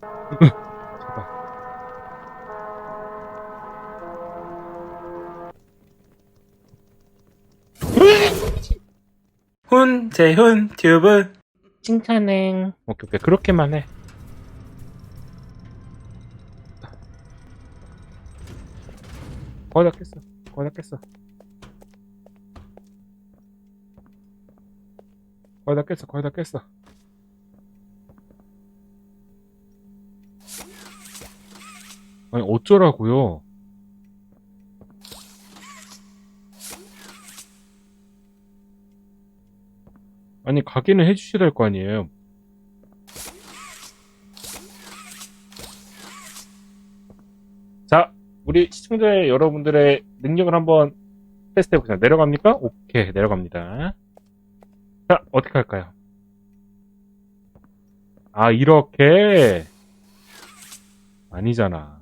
제발. 훈재훈 튜브. 칭찬행 오케이 오케이. 그렇게만 해. 거의 다 깼어. 거의 다 깼어. 거의 다 깼어. 거의 다 깼어 아니 어쩌라고요? 아니 가게는 해주셔야 될 거 아니에요. 자 우리 시청자 여러분들의 능력을 한번 테스트 해보자. 내려갑니까? 오케이 내려갑니다. 자 어떻게 할까요? 아 이렇게. 아니잖아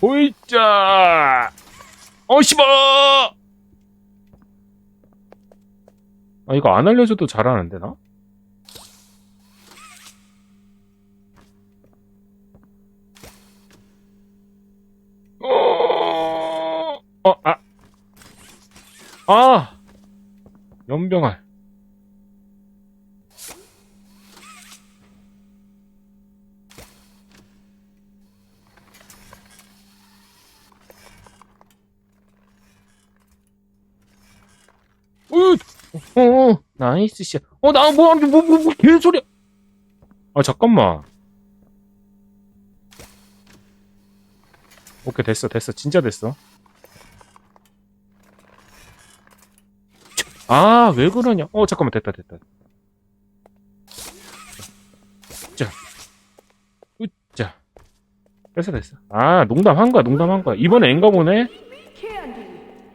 보이자 어 씨발 아 이거 안 알려줘도 잘하는데 나? 어, 어, 아, 아, 연병알. 나이스 씨. 어, 나 뭐, 뭐, 뭐, 뭐, 뭐 개소리야. 아, 잠깐만. 오케이, 됐어, 됐어. 진짜 됐어. 아, 왜 그러냐. 어, 잠깐만, 됐다, 됐다. 자. 으짜. 됐어, 됐어. 아, 농담한 거야, 농담한 거야. 이번에 앵가 보네?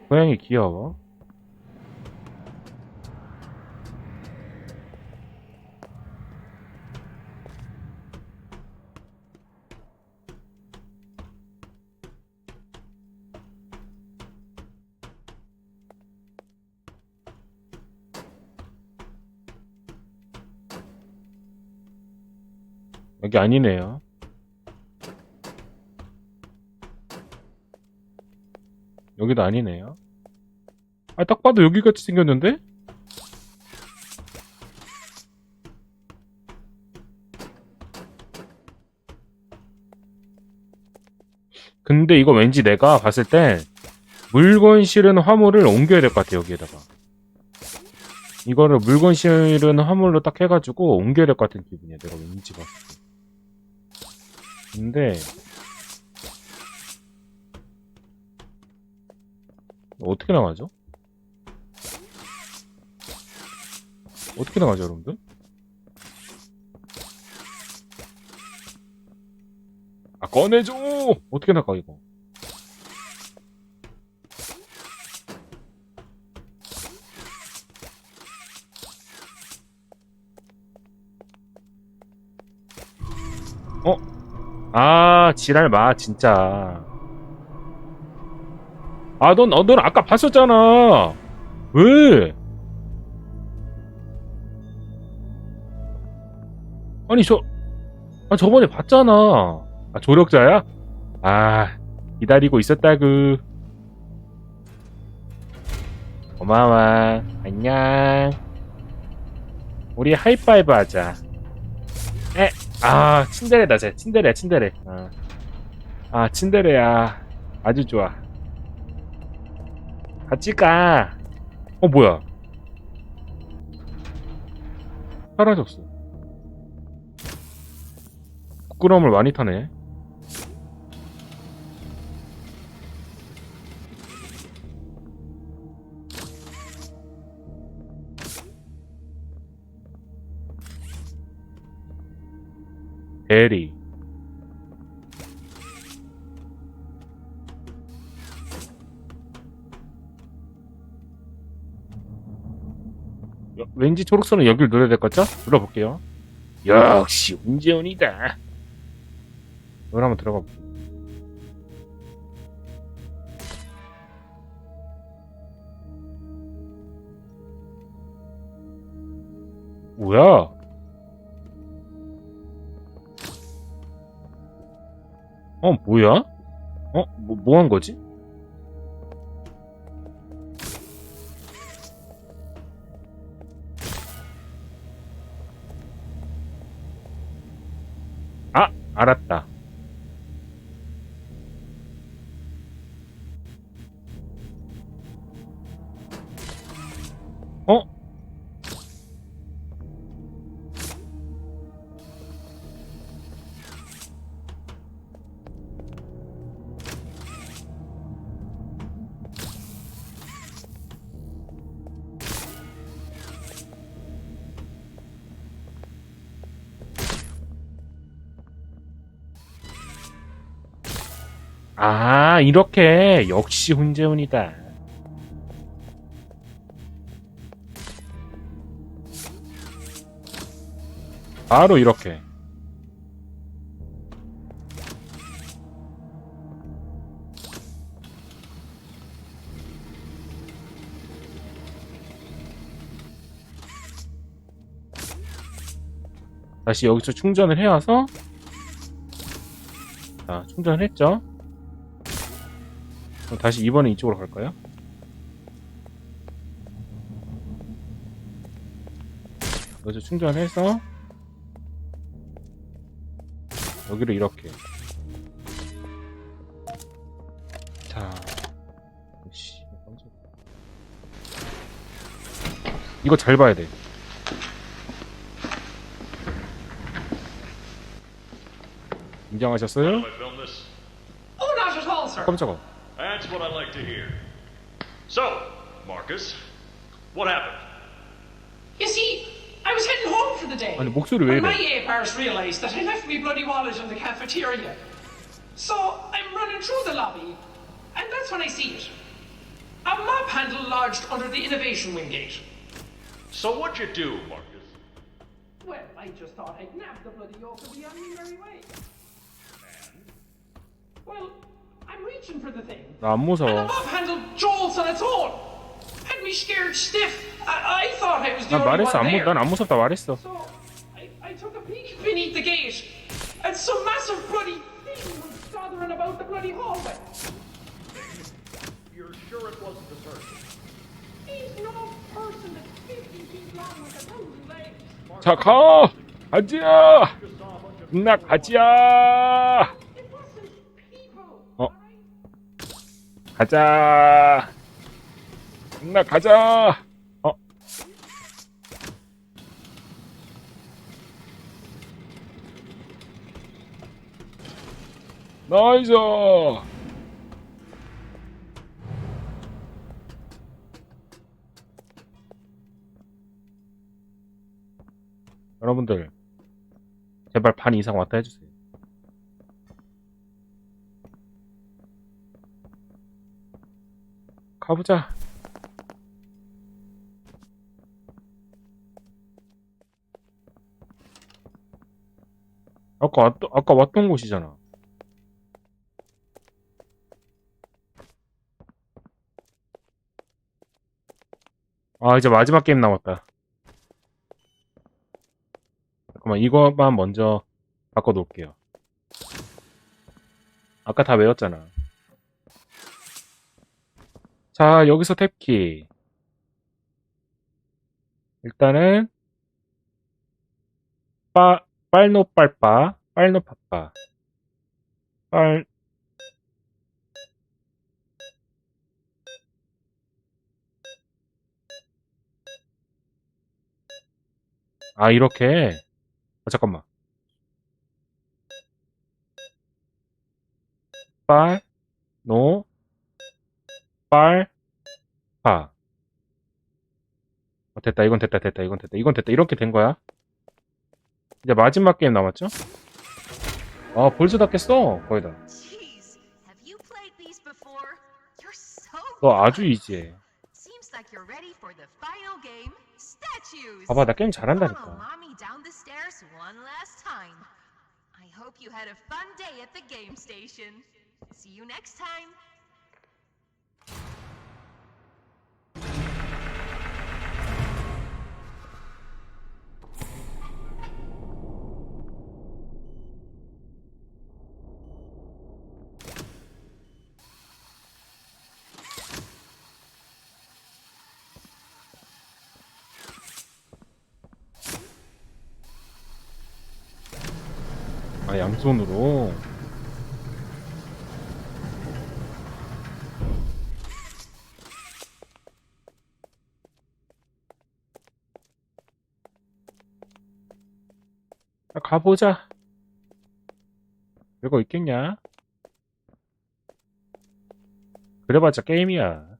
고양이 귀여워. 여기 아니네요. 여기도 아니네요. 아, 딱 봐도 여기 같이 생겼는데? 근데 이거 왠지 내가 봤을 때 물건 실은 화물을 옮겨야 될 것 같아, 여기에다가. 이거를 물건 실은 화물로 딱 해가지고 옮겨야 될 것 같은 기분이야, 내가 왠지 봤을 때. 근데 어떻게 나가죠? 어떻게 나가죠, 여러분들? 아, 꺼내줘! 어떻게 나가, 이거? 아, 지랄 마, 진짜. 아, 넌, 어, 넌 아까 봤었잖아. 왜? 아니, 저, 아, 저번에 봤잖아. 아, 조력자야? 아, 기다리고 있었다구. 고마워. 안녕. 우리 하이파이브 하자. 에, 아, 친데레다, 쟤. 친데레, 친데레. 아, 아 친데레야. 아주 좋아. 같이 가. 어, 뭐야. 사라졌어. 부끄러움을 많이 타네. 에리. 왠지 초록선은 여길 눌러야 될 것 같죠? 눌러볼게요. 역시 운전이다. 오늘 한번 들어가 볼게요. 뭐야? 어, 뭐야? 어, 뭐, 뭐 한 거지? 아, 알았다. 이렇게. 역시 훈제훈이다. 바로 이렇게. 다시 여기서 충전을 해와서 자, 충전을 했죠? 그럼 다시 이번에 이쪽으로 갈까요? 여기서 충전을 해서 여기를 이렇게 자 씨. 이거 잘 봐야 돼 인정하셨어요? Oh. 깜짝아 That's what I like to hear. So, Marcus, what happened? You see, I was heading home for the day. 아니 목소리 왜 when my 이래 A pars realised that I left my bloody wallet in the cafeteria. So I'm running through the lobby, and that's when I see it. A mop handle lodged under the innovation wing gate. So what'd you do, Marcus? Well, I just thought I'd nab the bloody yoke and be on my merry way. Well, I'm reaching for the thing. 나 안 And the 무서워 mop handle jolts on its own. Had me scared stiff. I, I thought I was the 난 only 말했어 one 안, 무, there. 난안 무섭다 말했어 So I, I took a peek beneath the gate, and some massive bloody thing was slothering about the bloody hallway. You're sure it wasn't a person? He's no person that's 50 feet long with a thousand legs. 자 가! 가지야! 나 가지야! 가자! 나 가자! 어? 나이스! 여러분들, 제발 반 이상 왔다 해주세요. 가보자. 아까 왔, 아까 왔던 곳이잖아. 아, 이제 마지막 게임 남았다. 잠깐만, 이거만 먼저 바꿔놓을게요. 아까 다 외웠잖아. 자, 여기서 탭키. 일단은, 빠, 빨노 빨빠, 빨노 파빠. 빨, 아, 이렇게. 아, 잠깐만. 빨, 노, 빨, 파. 어, 됐다. 이건 됐다. 됐다. 이건 됐다. 이건 됐다. 이렇게 된 거야. 이제 마지막 게임 남았죠? 아, 벌써 다 깼어. 거의 다. 너 아주 statues. 봐봐, 나 게임 잘한다니까. hope you had a fun day at the game station. See you next time. 아, 양손으로. 야, 가보자. 별거 있겠냐? 그래봤자 게임이야.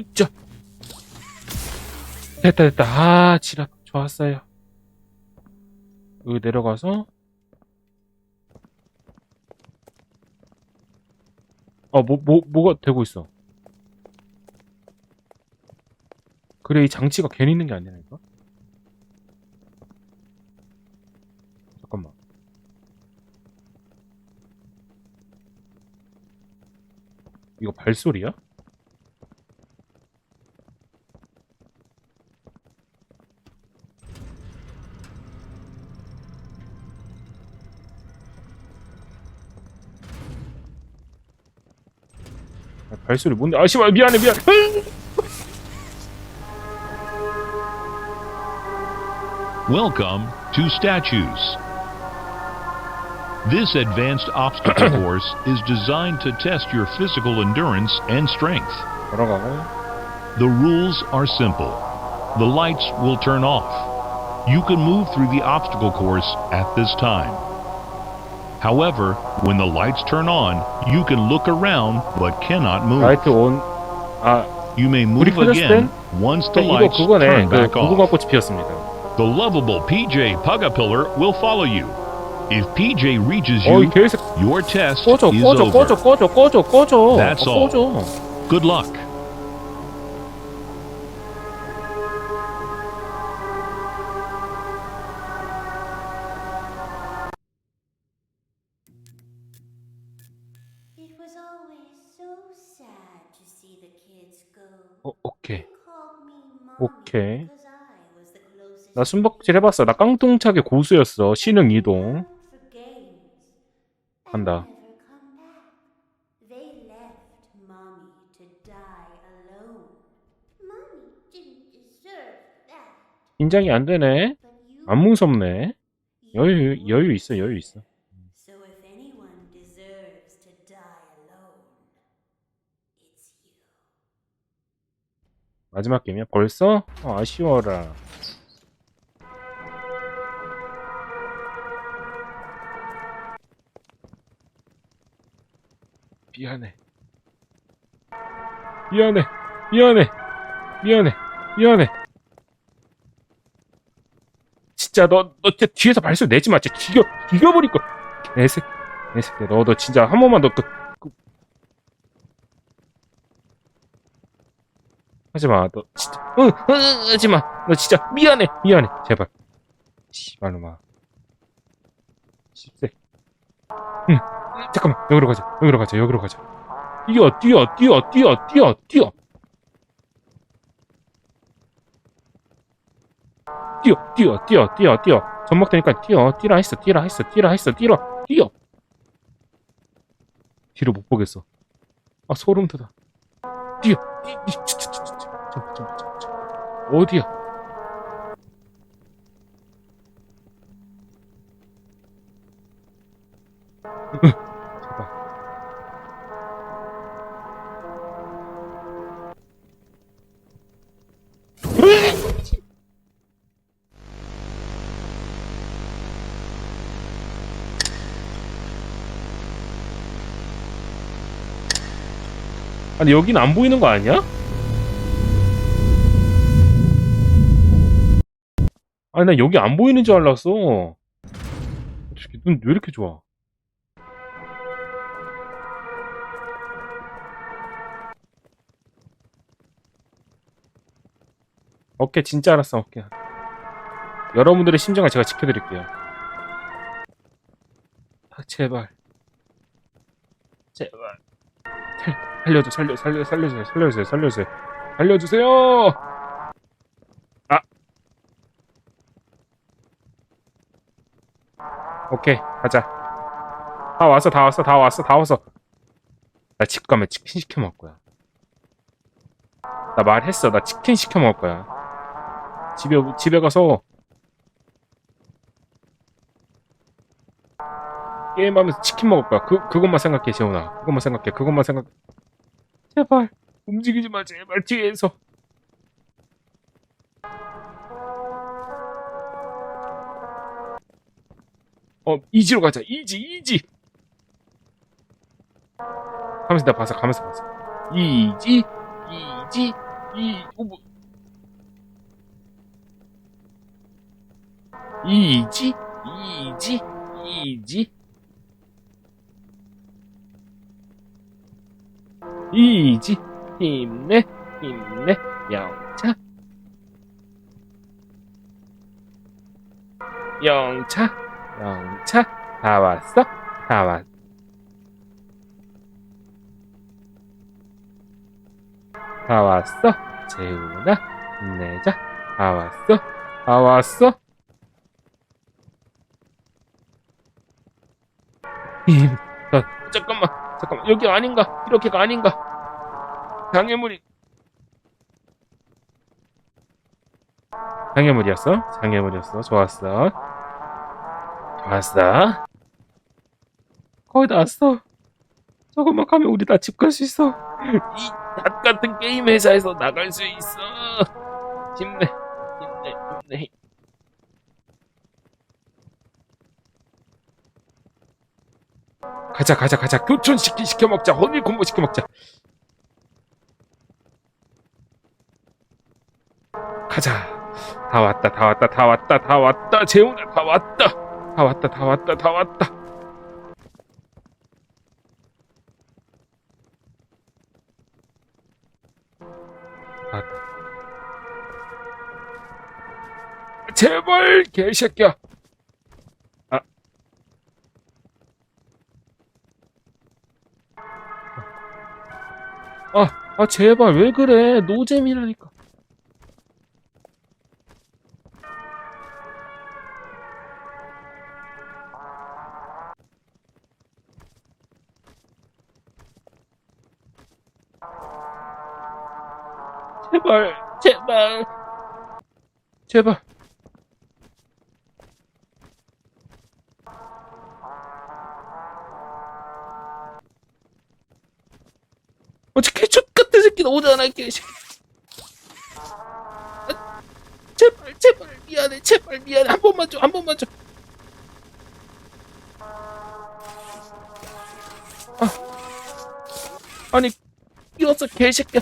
으쌰. 됐다, 됐다. 아, 지랄. 좋았어요. 여기 내려가서. 어, 뭐, 뭐, 뭐가 되고 있어. 그래, 이 장치가 괜히 있는 게 아니라니까? 잠깐만. 이거 발소리야? 발소리 뭔데? 아, 씨발, 미안해, 미안해. Welcome to Statues. This advanced obstacle course is designed to test your physical endurance and strength. 걸어가고. The rules are simple. The lights will turn off. You can move through the obstacle course at this time. However, when the lights turn on, you can look around but cannot move. 라이트 온. 아, You may 우리 move 켜졌을 again once the 이거 lights 그거네. turn 그 back 고구마 off. 꽃이 피었습니다. The lovable PJ Pugapillar will follow you. If PJ reaches 어이 you, 개새끼 your test 꺼져 is 꺼져 over. 꺼져 꺼져 꺼져 꺼져 That's 어, all. 꺼져 Good luck. 오케이. 나 숨바꼭질 해봤어 나 깡통차게 고수였어 신흥 이동 that. 인장이 안 되네 안 무섭네 여유. 여유 있어 여유 있어 마지막 게임이야? 벌써? 어, 아쉬워라. 미안해. 미안해. 미안해. 미안해. 미안해. 진짜 너 너 진짜 뒤에서 발소리 내지 마. 진짜 죽여 죽여버릴 거야 개새끼 개새끼 너너 진짜 한 번만 더 그, 그... 하지마. 너 진짜 응, 응, 응 하지마. 너 진짜 미안해 미안해. 제발. 씨발놈아. 씹새 응. 잠깐만 여기로 가자 여기로 가자 여기로 가자. 뛰어 뛰어 뛰어 뛰어 뛰어 뛰어. 뛰어 뛰어 뛰어 뛰어 뛰어. 전막되니까 뛰어. 뛰라 했어 뛰라 했어 뛰라 했어 뛰라 뛰어. 뒤로 못 보겠어. 아 소름 돋아. 뛰어. 뛰, 뛰, 치, 치, 치, 치, 치. 잠깐 잠깐 잠깐. 어디야 아니 여긴 안 보이는 거 아니야? 아니 나 여기 안 보이는 줄 알았어. 어떻게 눈왜 이렇게 좋아? 오케이 진짜 알았어 오케이 여러분들의 심정을 제가 지켜드릴게요. 아, 제발. 제발. 살, 살려줘 살려 살려 살려주세요 살려주세요 살려주세요 살려주세요 오케이 가자 다 왔어 다 왔어 다 왔어 다 왔어 나 집 가면 치킨 시켜 먹을 거야 나 말했어 나 치킨 시켜 먹을 거야 집에 집에 가서 게임하면서 치킨 먹을 거야. 그 그것만 생각해, 재훈아. 그것만 생각해. 그것만 생각. 제발 움직이지 마, 제발 뒤에서. 어 이지로 가자. 이지 이지. 가면서 나 봤어. 가면서 봤어. 이지 이지 이 어, 뭐. 이지 이지 이지 이지 힘내 힘내 영차 영차 영차. 다 왔어? 다 왔. 다 왔어? 재훈아 힘내자. 다 왔어? 다 왔어? 힘 자, 잠깐만 잠깐만. 여기 아닌가? 이렇게가 아닌가? 장애물이. 장애물이었어? 장애물이었어. 좋았어 좋았어. 거의 다 왔어. 조금만 가면 우리 다 집 갈 수 있어. 이닭 같은 게임 회사에서 나갈 수 있어. 힘내 힘내 힘내. 가자 가자 가자. 교촌 시키 시켜 먹자. 허니 공부 시켜 먹자. 가자. 다 왔다 다 왔다 다 왔다 다 왔다. 재훈아 다 왔다 다 왔다 다 왔다 다 왔다. 다 왔다 제발 개새끼야. 아, 아, 제발, 왜 그래? 노잼이라니까. 제발, 제발. 제발. 어떻게 족 같은 새끼 오잖아 개새끼 아, 제발 제발 미안해 제발 미안해. 한 번만 줘 한 번만 줘. 아, 아니 이었어 개새끼야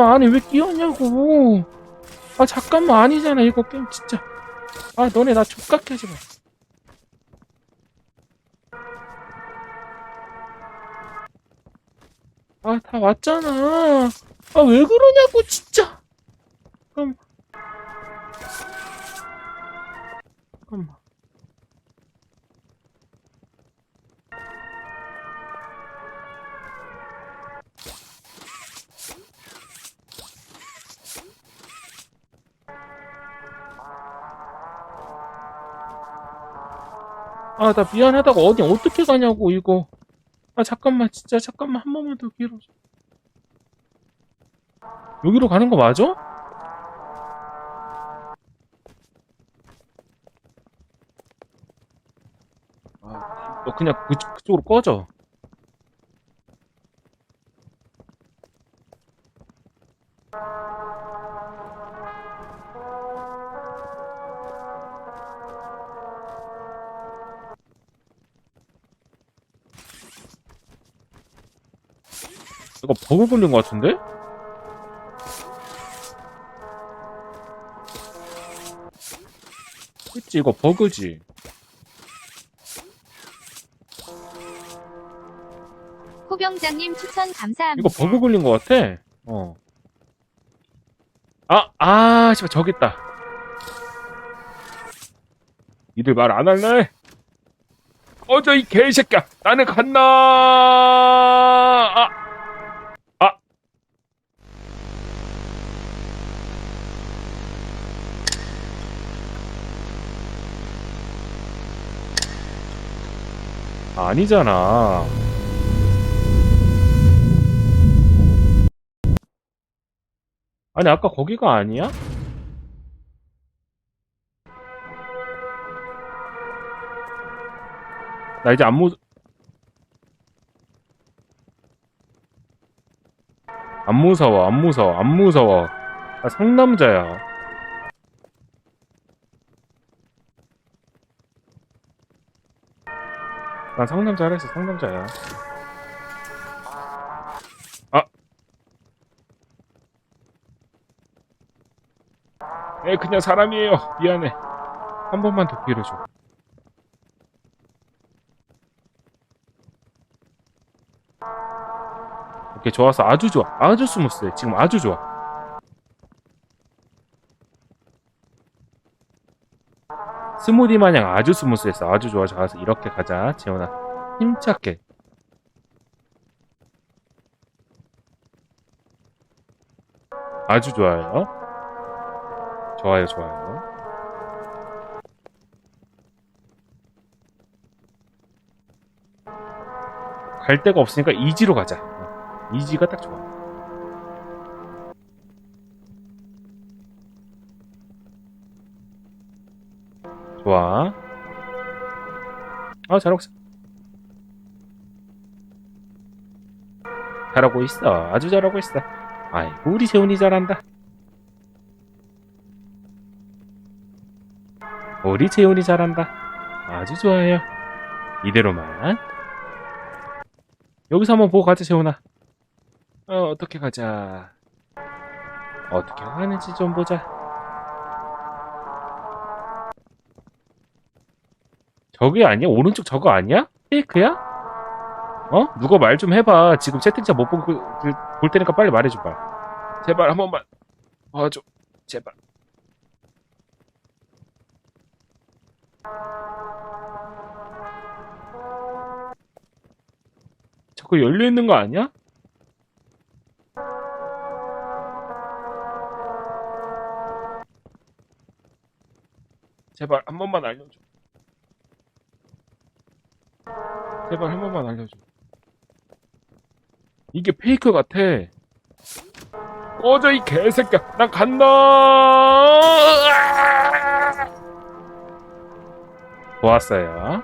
잠깐만 아니 왜 끼었냐고 아 잠깐만 아니잖아 이거 게임 진짜 아 너네 나 족같게 하지 마 아, 다 왔잖아. 아, 왜 그러냐고, 진짜. 잠깐만. 잠깐만. 아, 나 미안하다고 어디 어떻게 가냐고, 이거. 아, 잠깐만, 진짜, 잠깐만, 한 번만 더 기회로. 줘. 여기로 가는 거 맞아? 아, 너 그냥 그, 그쪽으로 꺼져. 이거 버그 걸린 것 같은데? 그치 이거 버그지 호병장님 추천 감사합니다. 이거 버그 걸린 것 같아 어 아! 아! 씨발 저기 있다 니들 말 안 할래? 꺼져 이 개새끼야 나는 간다 아! 아니잖아. 아니 아까 거기가 아니야? 나 이제 안 무... 안 무서워 안 무서워 안 무서워 나 상남자야 난 상남자라 했어 상남자야 에 그냥 사람이에요. 미안해. 한 번만 더 기회를 줘. 오케이 좋았어 아주 좋아. 아주 스무스해. 지금 아주 좋아 스무디 마냥 아주 스무스했어 아주 좋아 좋아서 이렇게 가자 재원아 힘차게 아주 좋아요 좋아요, 좋아요. 갈 데가 없으니까 이지로 가자. 어, 이지가 딱 좋아. 좋아. 아, 잘하고 있어. 잘하고 있어. 아주 잘하고 있어. 아이고, 우리 재훈이 잘한다. 우리 재훈이 잘한다. 아주 좋아요. 이대로만. 여기서 한번 보고 가자, 재훈아. 어, 어떻게 가자. 어떻게 가는지 좀 보자. 저게 아니야? 오른쪽 저거 아니야? 페이크야? 어? 누가 말 좀 해봐. 지금 채팅창 못 보고 볼 테니까 빨리 말해줘봐. 제발 한 번만. 봐줘. 제발. 자꾸 열려 있는 거 아니야? 제발 한 번만 알려줘. 제발 한 번만 알려줘. 이게 페이크 같아. 꺼져 이 개새끼야. 난 간다. 좋았어요.